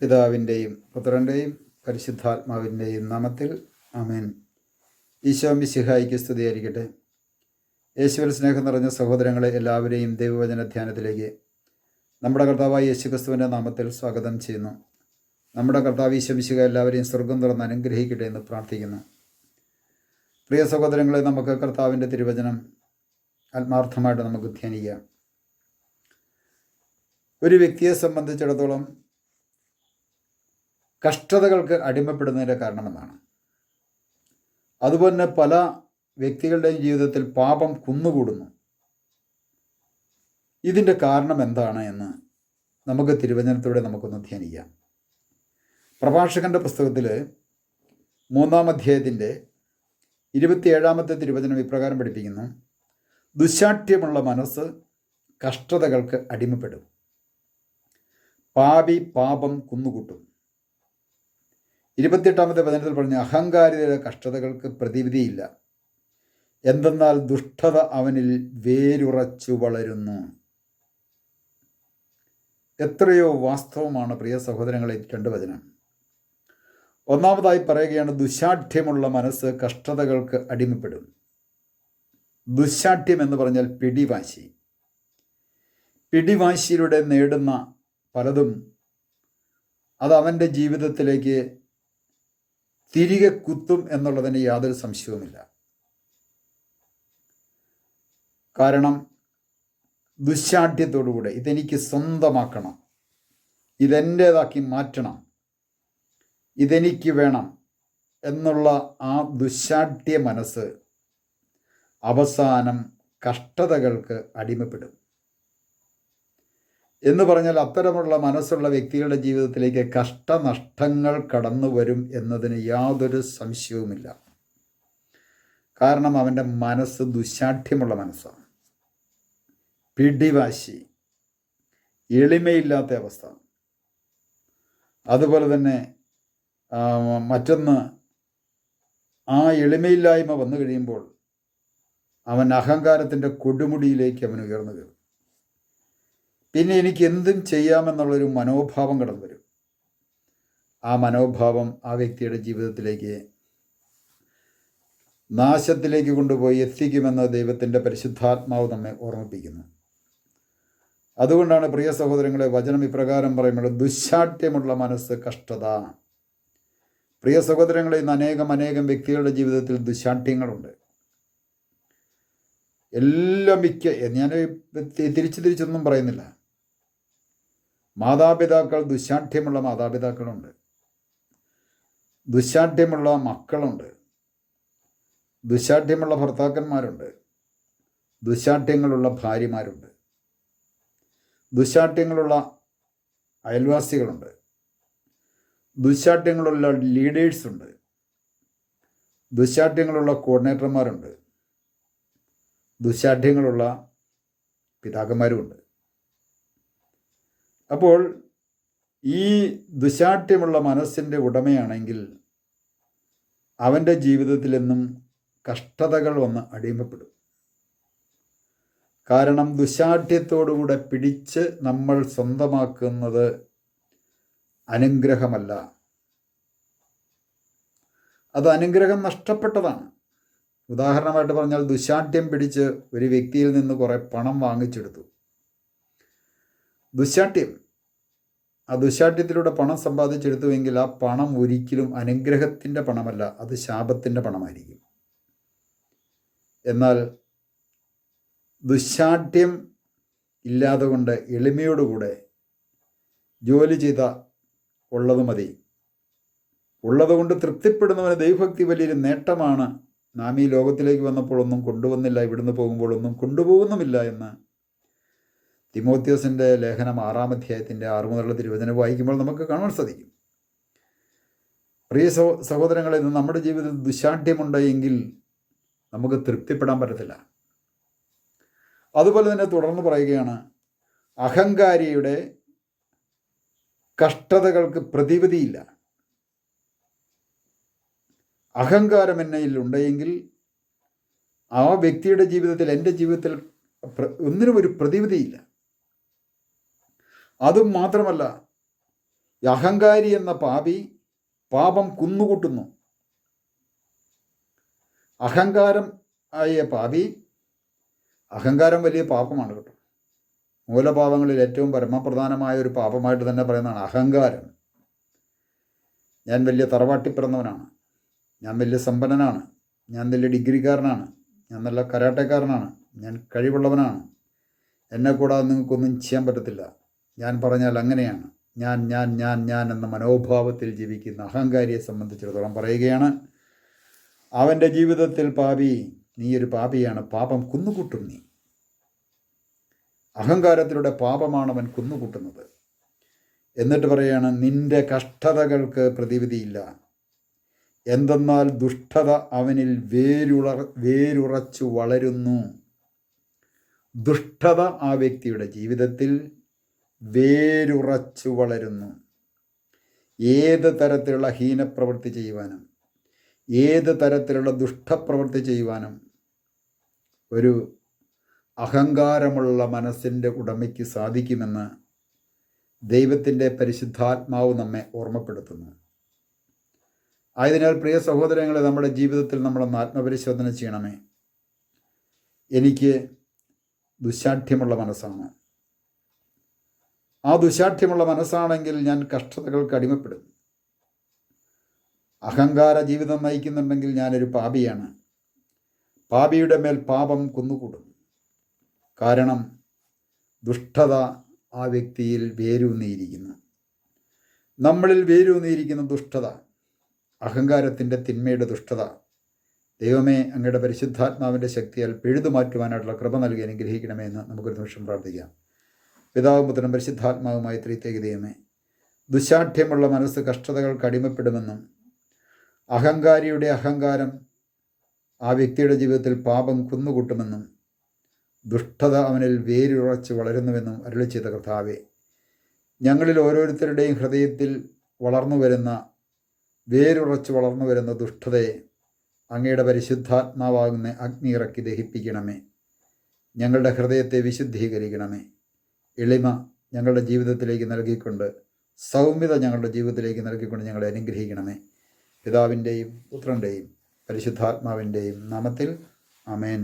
പിതാവിന്റെയും പുത്രന്റെയും പരിശുദ്ധാത്മാവിന്റെയും നാമത്തിൽ അമേൻ ഈശോമി സിഹായിക്ക് സ്തുതിയായിരിക്കട്ടെ. യേശുവിൽ സ്നേഹം നിറഞ്ഞ സഹോദരങ്ങളെ എല്ലാവരെയും ദൈവവചന ധ്യാനത്തിലേക്ക് നമ്മുടെ കർത്താവായ യേശു ക്രിസ്തുവിന്റെ നാമത്തിൽ സ്വാഗതം ചെയ്യുന്നു. നമ്മുടെ കർത്താവ് ഈശോ മിശിഹ എല്ലാവരെയും സ്വർഗം തുറന്ന് അനുഗ്രഹിക്കട്ടെ എന്ന് പ്രാർത്ഥിക്കുന്നു. പ്രിയ സഹോദരങ്ങളെ നമുക്ക് കർത്താവിന്റെ തിരുവചനം ആത്മാർത്ഥമായിട്ട് നമുക്ക് ധ്യാനിക്കാം. ഒരു വ്യക്തിയെ സംബന്ധിച്ചിടത്തോളം കഷ്ടതകൾക്ക് അടിമപ്പെടുന്നതിന്റെ കാരണമെന്നാണ്. അതുപോലെ തന്നെ പല വ്യക്തികളുടെയും ജീവിതത്തിൽ പാപം കുന്നുകൂടുന്നു. ഇതിന്റെ കാരണം എന്താണ് എന്ന് നമുക്ക് തിരുവചനത്തിലൂടെ നമുക്കൊന്ന് ധ്യാനിക്കാം. പ്രഭാഷകന്റെ പുസ്തകത്തിൽ മൂന്നാം അധ്യായത്തിന്റെ ഇരുപത്തിയേഴാമത്തെ തിരുവചനം ഇപ്രകാരം പഠിപ്പിക്കുന്നു. ദുശാഠ്യമുള്ള മനസ്സ് കഷ്ടതകൾക്ക് അടിമപ്പെടും. പാപി പാപം കുന്നുകൂട്ടും. ഇരുപത്തിയെട്ടാമത്തെ വചനത്തിൽ പറഞ്ഞ അഹങ്കാരിയുടെ കഷ്ടതകൾക്ക് പ്രതിവിധിയില്ല. എന്തെന്നാൽ ദുഷ്ടത അവനിൽ വേരുറച്ചു വളരുന്നു. എത്രയോ വാസ്തവമാണ് പ്രിയ സഹോദരങ്ങളെ രണ്ട് വചനം. ഒന്നാമതായി പറയുകയാണ് ദുശാഠ്യമുള്ള മനസ്സ് കഷ്ടതകൾക്ക് അടിമപ്പെടും. ദുശാഠ്യം എന്ന് പറഞ്ഞാൽ പിടിവാശി. പിടിവാശിയിലൂടെ നേടുന്ന പലതും അത് അവന്റെ ജീവിതത്തിലേക്ക് തിരികെ കുത്തും എന്നുള്ളതിന് യാതൊരു സംശയവുമില്ല. കാരണം ദുശാഠ്യത്തോടുകൂടെ ഇതെനിക്ക് സ്വന്തമാക്കണം. ഇതെന്റേതാക്കി മാറ്റണം. ഇതെനിക്ക് വേണം എന്നുള്ള ആ ദുശാഠ്യ മനസ്സ് അവസാനം കഷ്ടതകൾക്ക് അടിമപ്പെടും. എന്ന് പറഞ്ഞാൽ അത്തരമുള്ള മനസ്സുള്ള വ്യക്തികളുടെ ജീവിതത്തിലേക്ക് കഷ്ടനഷ്ടങ്ങൾ കടന്നു വരും എന്നതിന് യാതൊരു സംശയവുമില്ല. കാരണം അവന്റെ മനസ്സ് ദുശാഠ്യമുള്ള മനസ്സാണ്. പിടിവാശി എളിമയില്ലാത്ത അവസ്ഥ അതുപോലെ തന്നെ മറ്റൊന്ന് ആ എളിമയില്ലായ്മ വന്നു കഴിയുമ്പോൾ അവൻ അഹങ്കാരത്തിന്റെ കൊടുമുടിയിലേക്ക് അവൻ ഉയർന്നു കയറും. പിന്നെ എനിക്ക് എന്തും ചെയ്യാമെന്നുള്ളൊരു മനോഭാവം കടന്നു വരും ആ മനോഭാവം ആ വ്യക്തിയുടെ ജീവിതത്തിലേക്ക് നാശത്തിലേക്ക് കൊണ്ടുപോയി എത്തിക്കുമെന്ന് ദൈവത്തിന്റെ പരിശുദ്ധാത്മാവ് നമ്മെ ഓർമ്മിപ്പിക്കുന്നു. അതുകൊണ്ടാണ് പ്രിയ സഹോദരങ്ങളെ വചനം ഇപ്രകാരം പറയുമ്പോൾ ദുശാഠ്യമുള്ള മനസ്സ് കഷ്ടത. പ്രിയ സഹോദരങ്ങളെ ഇന്ന് അനേകം അനേകം വ്യക്തികളുടെ ജീവിതത്തിൽ ദുശാഠ്യങ്ങളുണ്ട്. എല്ലാം മിക്ക ഞാൻ തിരിച്ചു തിരിച്ചൊന്നും പറയുന്നില്ല. മാതാപിതാക്കൾ ദുശാഠ്യമുള്ള മാതാപിതാക്കളുണ്ട്. ദുശാഠ്യമുള്ള മക്കളുണ്ട്. ദുശാഠ്യമുള്ള ഭർത്താക്കന്മാരുണ്ട്. ദുശാഠ്യങ്ങളുള്ള ഭാര്യമാരുണ്ട്. ദുശാഠ്യങ്ങളുള്ള അയൽവാസികളുണ്ട്. ദുശാഠ്യങ്ങളുള്ള ലീഡേഴ്സ് ഉണ്ട് ദുശാഠ്യങ്ങളുള്ള കോർഡിനേറ്റർമാരുണ്ട്. ദുശാഠ്യങ്ങളുള്ള പിതാക്കന്മാരുമുണ്ട്. അപ്പോൾ ഈ ദുശാഠ്യമുള്ള മനസ്സിന്റെ ഉടമയാണെങ്കിൽ അവന്റെ ജീവിതത്തിലെന്നും കഷ്ടതകൾ വന്ന് അടിമപ്പെടും. കാരണം ദുശാഠ്യത്തോടുകൂടെ പിടിച്ച് നമ്മൾ സ്വന്തമാക്കുന്നത് അനുഗ്രഹമല്ല. അത് അനുഗ്രഹം നഷ്ടപ്പെട്ടതാണ്. ഉദാഹരണമായിട്ട് പറഞ്ഞാൽ ദുശാഠ്യം പിടിച്ച് ഒരു വ്യക്തിയിൽ നിന്ന് കുറേ പണം വാങ്ങിച്ചെടുത്തു. ദുശാഠ്യം. ആ ദുശാഠ്യത്തിലൂടെ പണം സമ്പാദിച്ചെടുത്തുവെങ്കിൽ ആ പണം ഒരിക്കലും അനുഗ്രഹത്തിന്റെ പണമല്ല അത് ശാപത്തിന്റെ പണമായിരിക്കും. എന്നാൽ ദുശാഠ്യം ഇല്ലാതെ കൊണ്ട് എളിമയോടുകൂടെ ജോലി ചെയ്ത ഉള്ളത് മതി. ഉള്ളതുകൊണ്ട് തൃപ്തിപ്പെടുന്നവന് ദൈവഭക്തി വലിയൊരു നേട്ടമാണ്. നാം ഈ ലോകത്തിലേക്ക് വന്നപ്പോൾ ഒന്നും കൊണ്ടുവന്നില്ല ഇവിടുന്ന് പോകുമ്പോൾ ഒന്നും കൊണ്ടുപോകുന്നുമില്ല എന്ന് തിമോത്യോസിന്റെ ലേഖനം ആറാം അധ്യായത്തിന്റെ ആറു മുതലുള്ള തിരുവചനം വായിക്കുമ്പോൾ നമുക്ക് കാണാൻ സാധിക്കും. പ്രിയ സഹോ സഹോദരങ്ങളെ ഇന്ന് നമ്മുടെ ജീവിതത്തിൽ ദുശാഠ്യമുണ്ട് എങ്കിൽ നമുക്ക് തൃപ്തിപ്പെടാൻ പറ്റത്തില്ല. അതുപോലെ തന്നെ തുടർന്ന് പറയുകയാണ് അഹങ്കാരിയുടെ കഷ്ടതകൾക്ക് പ്രതിവിധിയില്ല. അഹങ്കാരം എന്നയിൽ ഉണ്ടെങ്കിൽ ആ വ്യക്തിയുടെ ജീവിതത്തിൽ എന്റെ ജീവിതത്തിൽ ഒന്നിനും ഒരു പ്രതിവിധിയില്ല. അതും മാത്രമല്ല അഹങ്കാരി എന്ന പാപി പാപം കുന്നുകൂട്ടുന്നു. അഹങ്കാരം ആയ പാപി അഹങ്കാരം വലിയ പാപമാണ് കേട്ടോ. മൂലപാപങ്ങളിൽ ഏറ്റവും പരമപ്രധാനമായ ഒരു പാപമായിട്ട് തന്നെ പറയുന്നതാണ് അഹങ്കാരം. ഞാൻ വലിയ തറവാട്ടി പിറന്നവനാണ് ഞാൻ വലിയ സമ്പന്നനാണ്. ഞാൻ വലിയ ഡിഗ്രിക്കാരനാണ്. ഞാൻ നല്ല കരാട്ടക്കാരനാണ്. ഞാൻ കഴിവുള്ളവനാണ്. എന്നെ കൂടാതെ നിങ്ങൾക്കൊന്നും ചെയ്യാൻ പറ്റത്തില്ല. ഞാൻ പറഞ്ഞാൽ അങ്ങനെയാണ്. ഞാൻ ഞാൻ ഞാൻ ഞാൻ എന്ന മനോഭാവത്തിൽ ജീവിക്കുന്ന അഹങ്കാരിയെ സംബന്ധിച്ചിടത്തോളം പറയുകയാണ്. അവന്റെ ജീവിതത്തിൽ പാപി നീ ഒരു പാപിയാണ് പാപം കുന്നുകൂട്ടും നീ. അഹങ്കാരത്തിലൂടെ പാപമാണ് അവൻ കുന്നുകൂട്ടുന്നത്. എന്നിട്ട് പറയാണ് നിന്റെ കഷ്ടതകൾക്ക് പ്രതിവിധിയില്ല. എന്തെന്നാൽ ദുഷ്ടത അവനിൽ വേരുള വേരുറച്ചു വളരുന്നു. ദുഷ്ടത ആ വ്യക്തിയുടെ ജീവിതത്തിൽ വേരുറച്ചു വളരുന്നു. ഏത് തരത്തിലുള്ള ഹീനപ്രവൃത്തി ചെയ്യുവാനും ഏത് തരത്തിലുള്ള ദുഷ്ടപ്രവൃത്തി ചെയ്യുവാനും ഒരു അഹങ്കാരമുള്ള മനസ്സിന്റെ ഉടമയ്ക്ക് സാധിക്കുമെന്ന് ദൈവത്തിന്റെ പരിശുദ്ധാത്മാവ് നമ്മെ ഓർമ്മപ്പെടുത്തുന്നു. ആയതിനാൽ പ്രിയ സഹോദരങ്ങളെ നമ്മുടെ ജീവിതത്തിൽ നമ്മളൊന്ന് ആത്മപരിശോധന ചെയ്യണമേ. എനിക്ക് ദുശാഠ്യമുള്ള മനസ്സാണ്. ആ ദുശാഠ്യമുള്ള മനസ്സാണെങ്കിൽ ഞാൻ കഷ്ടതകൾക്ക് അടിമപ്പെടും. അഹങ്കാര ജീവിതം നയിക്കുന്നുണ്ടെങ്കിൽ ഞാനൊരു പാപിയാണ്. പാപിയുടെ മേൽ പാപം കുന്നുകൂടും. കാരണം ദുഷ്ടത ആ വ്യക്തിയിൽ വേരൂന്നിയിരിക്കുന്നു. നമ്മളിൽ വേരൂന്നിയിരിക്കുന്ന ദുഷ്ടത അഹങ്കാരത്തിന്റെ തിന്മയുടെ ദുഷ്ടത ദൈവമേ അങ്ങയുടെ പരിശുദ്ധാത്മാവിന്റെ ശക്തിയാൽ പിഴുതു മാറ്റുവാനായിട്ടുള്ള കൃപ നൽകി അനുഗ്രഹിക്കണമേ എന്ന് നമുക്കൊരു നിമിഷം പ്രാർത്ഥിക്കാം. പിതാവും പുത്രനും പരിശുദ്ധാത്മാവുമായി ത്രിത്തേക്ക് ദുശാഠ്യമുള്ള മനസ്സ് കഷ്ടതകൾക്ക് അടിമപ്പെടുമെന്നും അഹങ്കാരിയുടെ അഹങ്കാരം ആ വ്യക്തിയുടെ ജീവിതത്തിൽ പാപം കുന്നുകൂട്ടുമെന്നും ദുഷ്ടത അവനിൽ വേരുറച്ച് വളരുന്നുവെന്നും അരുളി ചെയ്ത കർത്താവെ ഞങ്ങളിൽ ഓരോരുത്തരുടെയും ഹൃദയത്തിൽ വളർന്നു വരുന്ന വേരുറച്ച് വളർന്നു വരുന്ന ദുഷ്ടതയെ അങ്ങയുടെ പരിശുദ്ധാത്മാവാകുന്ന അഗ്നി ഇറക്കി ദഹിപ്പിക്കണമേ. ഞങ്ങളുടെ ഹൃദയത്തെ വിശുദ്ധീകരിക്കണമേ. എളിമ ഞങ്ങളുടെ ജീവിതത്തിലേക്ക് നൽകിക്കൊണ്ട് സൗമ്യത ഞങ്ങളുടെ ജീവിതത്തിലേക്ക് നൽകിക്കൊണ്ട് ഞങ്ങളെ അനുഗ്രഹിക്കണമേ. പിതാവിന്റെയും പുത്രന്റെയും പരിശുദ്ധാത്മാവിന്റെയും നാമത്തിൽ അമേൻ